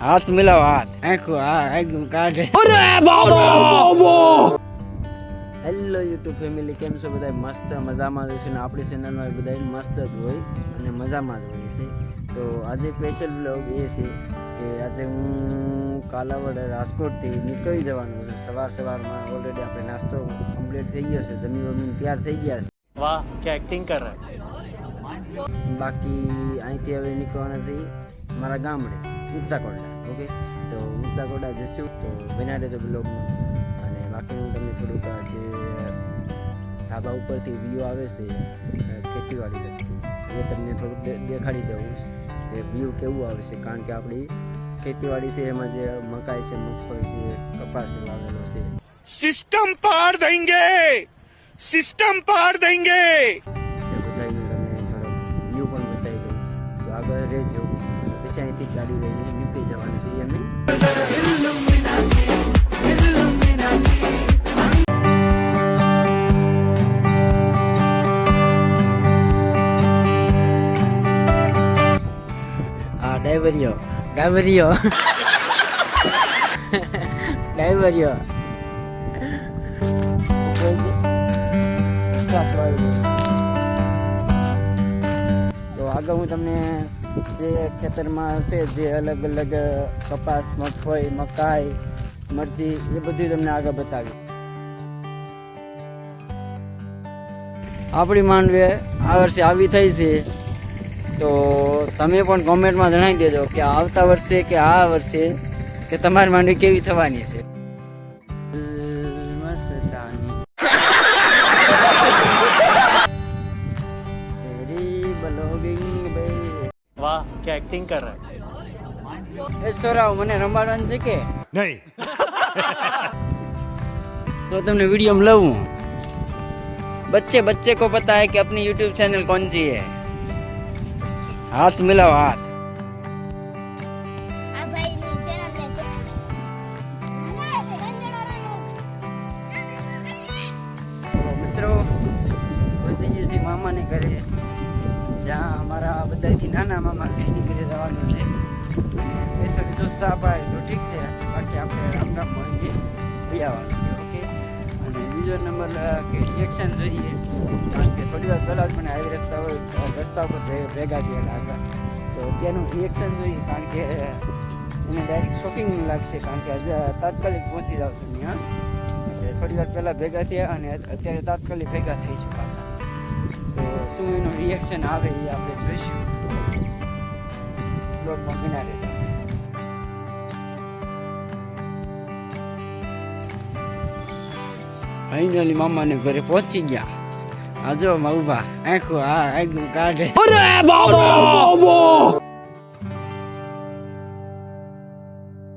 હાથ મિલાવ હાથ. આંખો હા એકદમ કાઢે. અરે બાબા! હેલો યુટ્યુબ ફેમિલી કેમ છો બધા? મસ્ત મજામાં જ છે ને? આપણી ચેનલમાં બધા મસ્ત જ હોય અને મજામાં જ હોય છે. તો આજે સ્પેશિયલ બ્લોગ એ છે કે આજે હું કાલાવડ રાજકોટથી નીકળી જવાનું છે. સવાર સવારમાં ઓલરેડી આપણે નાસ્તો કમ્પ્લીટ થઈ ગયો છે. જમીન વમીને તૈયાર થઈ ગયા છે. વાહ કે એક્ટિંગ કર બાકી અહીંથી હવે નીકળવાના છીએ. મારા ગામડે ઊંચાકોટડા ઓકે? તો ઊંચાકોટડા જઈશું તો બના રહેજો બ્લોગમાં. અને બાકી હું તમને થોડુંક જે ધાબા ઉપરથી વ્યૂ આવે છે ખેતીવાડી લગતું એ તમને થોડુંક દેખાડી દઉં. કે વ્યૂ કેવું આવે છે? કારણ કે આપણી ખેતીવાડી છે એમાં જે મકાઈ છે મગફળી છે કપાસ લાવેલો છે. સિસ્ટમ પાર દેંગે સિસ્ટમ પાર દેંગે એ બધાનું તમને થોડો વ્યૂ પણ બતાવી દઉં. આગળ રહેજો. પછી અહીંથી ગાડી લઈને નીકળી જવાની છે અમે હા ડાઈવરિયો ડાઈવરિયો ડાઈવરિયો તો આગળ હું તમને જે ખેતરમાં હશે, જે અલગ અલગ કપાસ, મગફળી, મકાઈ, મરચી, એ બધું તમને આગળ બતાવી આપણી માંડવે આ વર્ષે આવી થઈ છે. તો તમે પણ કોમેન્ટમાં જણાવી દેજો કે આવતા વર્ષે કે આ વર્ષે કે તમારી માંડવી કેવી થવાની છે? ભાઈ. वाह क्या एक्टिंग कर रहा है એ છોરાઓ મને રમાડવાનું છે કે नहीं तो तुमने वीडियो में लऊं बच्चे बच्चे को पता है कि अपनी यूट्यूब चैनल कौन सी है हाथ मिलाओ हाथ આ ભાઈની ચેનલ ને જ્યાં અમારા બધાથી નાના મામા છે એની ઘરે જવાનું છે. એ સંતોષ સાપ તો ઠીક છે. બાકી આપણે રામ રામ જઈ આવવાનું છે ઓકે અને બીજો નંબર કે રિએક્શન જોઈએ. કારણ કે થોડી વાર પહેલાં જ મને આવી રસ્તા હોય રસ્તા ઉપર ભેગા થયેલા લાગતા તો ત્યાંનું રિએક્શન જોઈએ, કારણ કે એને ડાયરેક્ટ શોકિંગ લાગશે, કારણ કે તાત્કાલિક પહોંચી જાવ છું એટલે થોડી વાર પહેલાં ભેગા થયા અને અત્યારે તાત્કાલિક ભેગા થઈશું પાછા. તો શું એનું રિએક્શન આવે એ આપણે જોઈશું. બ્લોગમાં બના રહેતા ફાઇનલી મામાને ઘરે પહોંચી ગયા. આ જો ઊભા. આંખો આ આંખું કાઢે.